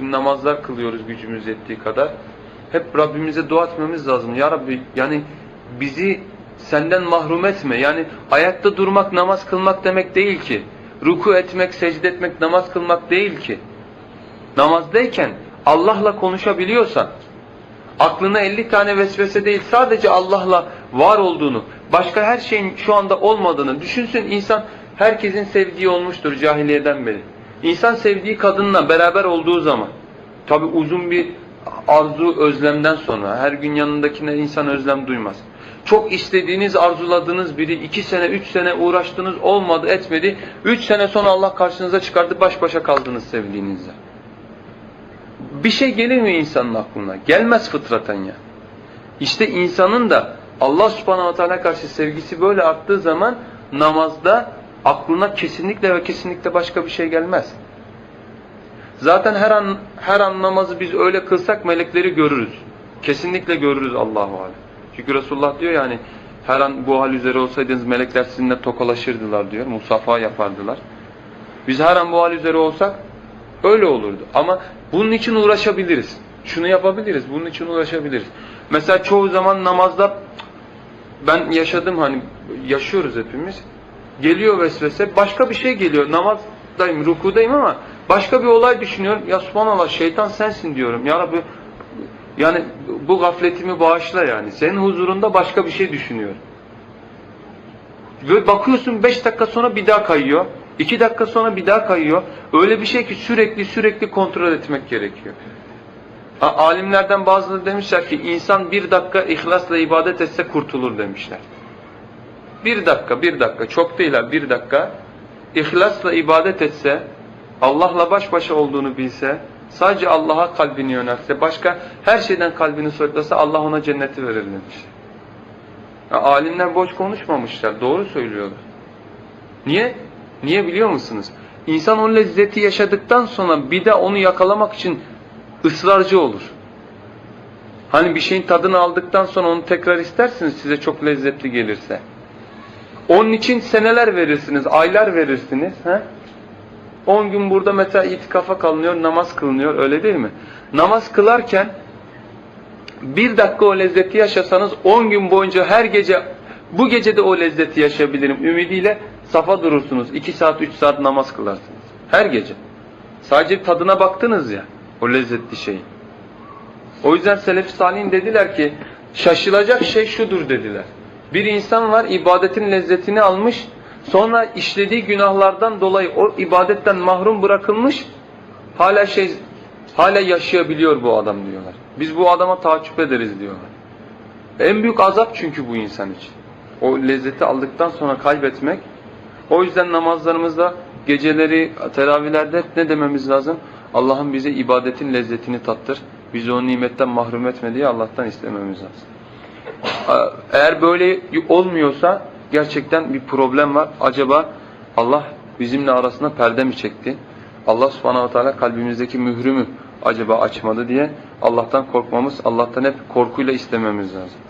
Şimdi namazlar kılıyoruz gücümüz yettiği kadar. Hep Rabbimize dua etmemiz lazım. Ya Rabbi yani bizi senden mahrum etme. Yani ayakta durmak namaz kılmak demek değil ki. Ruku etmek, secde etmek namaz kılmak değil ki. Namazdayken Allah'la konuşabiliyorsan, aklına 50 tane vesvese değil sadece Allah'la var olduğunu, başka her şeyin şu anda olmadığını düşünsün insan herkesin sevdiği olmuştur cahiliyeden beri. İnsan sevdiği kadınla beraber olduğu zaman, tabi uzun bir arzu özlemden sonra, her gün yanındakine insan özlem duymaz. Çok istediğiniz, arzuladığınız biri iki sene, üç sene uğraştınız, olmadı, etmedi. Üç sene sonra Allah karşınıza çıkardı, baş başa kaldınız sevdiğinizle. Bir şey gelir mi insanın aklına? Gelmez fıtraten ya. İşte insanın da Allah subhanahu teala karşı sevgisi böyle arttığı zaman namazda aklına kesinlikle ve kesinlikle başka bir şey gelmez. Zaten her an her an namazı biz öyle kılsak melekleri görürüz. Kesinlikle görürüz Allahu alem. Çünkü Resulullah diyor yani her an bu hal üzere olsaydınız melekler sizinle tokalaşırdılar diyor. Musafa yapardılar. Biz her an bu hal üzere olsak öyle olurdu. Ama bunun için uğraşabiliriz. Şunu yapabiliriz. Bunun için uğraşabiliriz. Mesela çoğu zaman namazda ben yaşadım hani yaşıyoruz hepimiz. Geliyor vesvese başka bir şey geliyor. Namazdayım, rukudayım ama başka bir olay düşünüyorum. Ya subhanallah şeytan sensin diyorum. Ya Rabbi yani bu gafletimi bağışla yani. Senin huzurunda başka bir şey düşünüyorum. Ve bakıyorsun 5 dakika sonra bir daha kayıyor. 2 dakika sonra bir daha kayıyor. Öyle bir şey ki sürekli sürekli kontrol etmek gerekiyor. Alimlerden bazıları demişler ki insan bir dakika ihlasla ibadet etse kurtulur demişler. Bir dakika, bir dakika, çok değil ha, bir dakika. İhlasla ibadet etse, Allah'la baş başa olduğunu bilse, sadece Allah'a kalbini yönelse, başka her şeyden kalbini soyutlasa Allah ona cenneti verir demiş. Ya, alimler boş konuşmamışlar, doğru söylüyorlar. Niye? Niye biliyor musunuz? İnsan o lezzeti yaşadıktan sonra bir de onu yakalamak için ısrarcı olur. Hani bir şeyin tadını aldıktan sonra onu tekrar istersiniz size çok lezzetli gelirse. Onun için seneler verirsiniz, aylar verirsiniz. He? 10 gün burada mesela itikafa kalınıyor, namaz kılınıyor öyle değil mi? Namaz kılarken bir dakika o lezzeti yaşasanız 10 gün boyunca her gece bu gece de o lezzeti yaşayabilirim ümidiyle safa durursunuz. 2 saat 3 saat namaz kılarsınız. Her gece. Sadece tadına baktınız ya o lezzetli şeyin. O yüzden Selef-i Salih'in dediler ki şaşılacak şey şudur dediler. Bir insan var ibadetin lezzetini almış sonra işlediği günahlardan dolayı o ibadetten mahrum bırakılmış hala şey hala yaşayabiliyor bu adam diyorlar. Biz bu adama taaccüp ederiz diyorlar. En büyük azap çünkü bu insan için. O lezzeti aldıktan sonra kaybetmek. O yüzden namazlarımızda geceleri, teravihlerde ne dememiz lazım? Allah'ın bize ibadetin lezzetini tattır. Bizi o nimetten mahrum etme diye Allah'tan istememiz lazım. Eğer böyle olmuyorsa gerçekten bir problem var. Acaba Allah bizimle arasında perde mi çekti? Allah subhanahu wa ta'ala kalbimizdeki mührü mü acaba açmadı diye Allah'tan korkmamız, Allah'tan hep korkuyla istememiz lazım.